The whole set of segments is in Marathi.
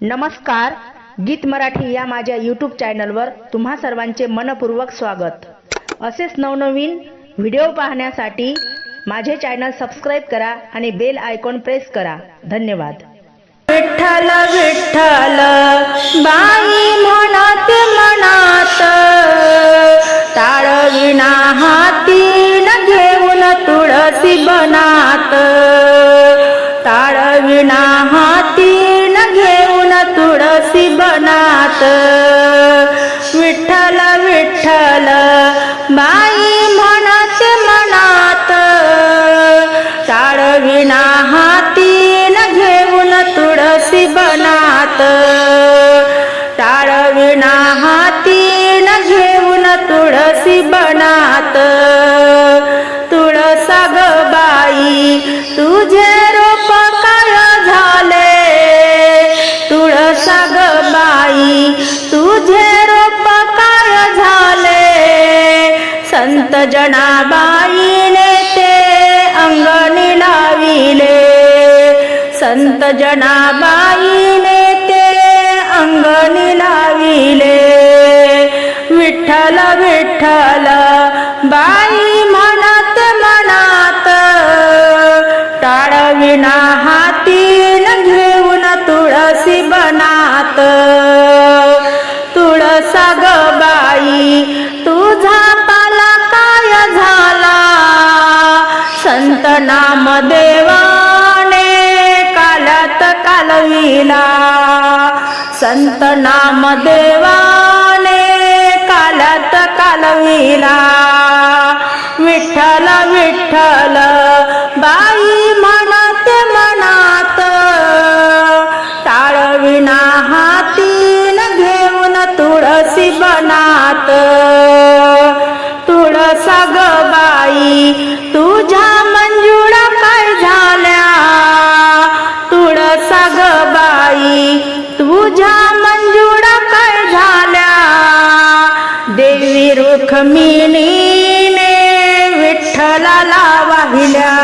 नमस्कार गीत मराठी या माझ्या यूट्यूब चॅनलवर तुम्हा सर्वांचे मनपूर्वक स्वागत. असेच नवनवीन व्हिडिओ पाहण्यासाठी माझे चॅनल सबस्क्राईब करा आणि बेल आयकॉन प्रेस करा. धन्यवाद. विठ्ठल विठ्ठल बाई म्हणत मनात ताळविना हाती न घेऊन तुळसी बनात. बनात टाळविना हाती न घेऊन तुळसी बनात. तुळसा ग बाई तुझे रूप काय झाले. तुळसा ग बाई तुझे रूप काय झाले. संत जनाबाईने ते अंगणी लाविले. संत जनाबाईने ते अंगणी लाविले. विठ्ठल विठ्ठल बाई म्हणत म्हणत टाळविना हातीन घेऊन तुळसी बनात. तुळसा ग बाई तुझा पाला काय झाला? संत नाम देवा कालविला. संत नाम देवा तुळसा बाई तुझ्या मंजुळा काय झाल्या? देवी रुखमिणीने विठ्ठलाला वाहिल्या.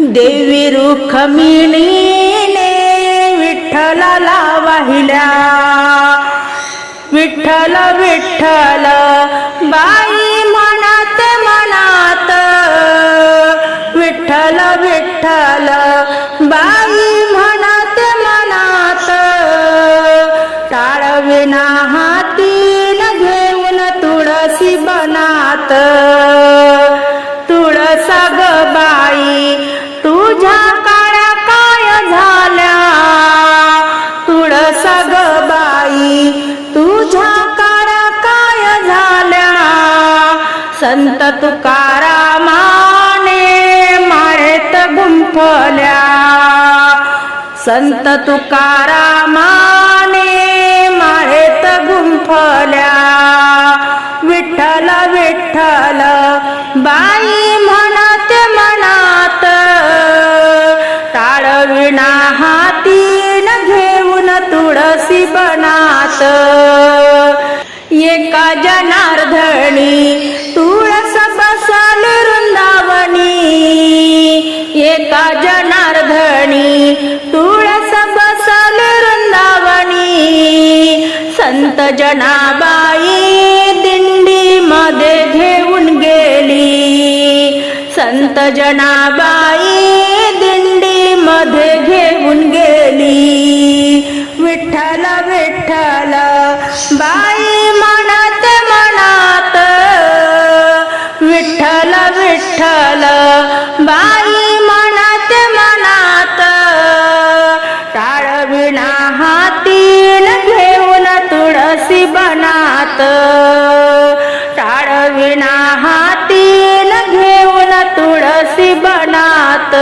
देवी रुखमिणीने विठ्ठलाला वाहिल्या. विठ्ठल विठ्ठल मात तुळसग बाई तुझ्या काळ्या काय झाल्या? तुळसग बाई तुझ्या काळ्या काय झाल्या? संत तुकारामाने माळेत गुंफल्या. संत तुकारामाने माळेत गुंफल्या. बनात एका जनार्दनी तुळस बसल वृंदावनी. एका जनार्दनी तुळस बसल वृंदावनी. संत जनाबाई दिंडी मध्ये घेऊन गेली. संत जनाबाई दिंडी मध्ये घेऊन गेली. विठ्ठल विठ्ठल. बाई म्हणत म्हणत विठ्ठल विठ्ठल. बाई म्हणत मनात टाळविणा हातीन घेऊन तुळसी बनात. टाळविणा हातीन घेऊन तुळसी बनात.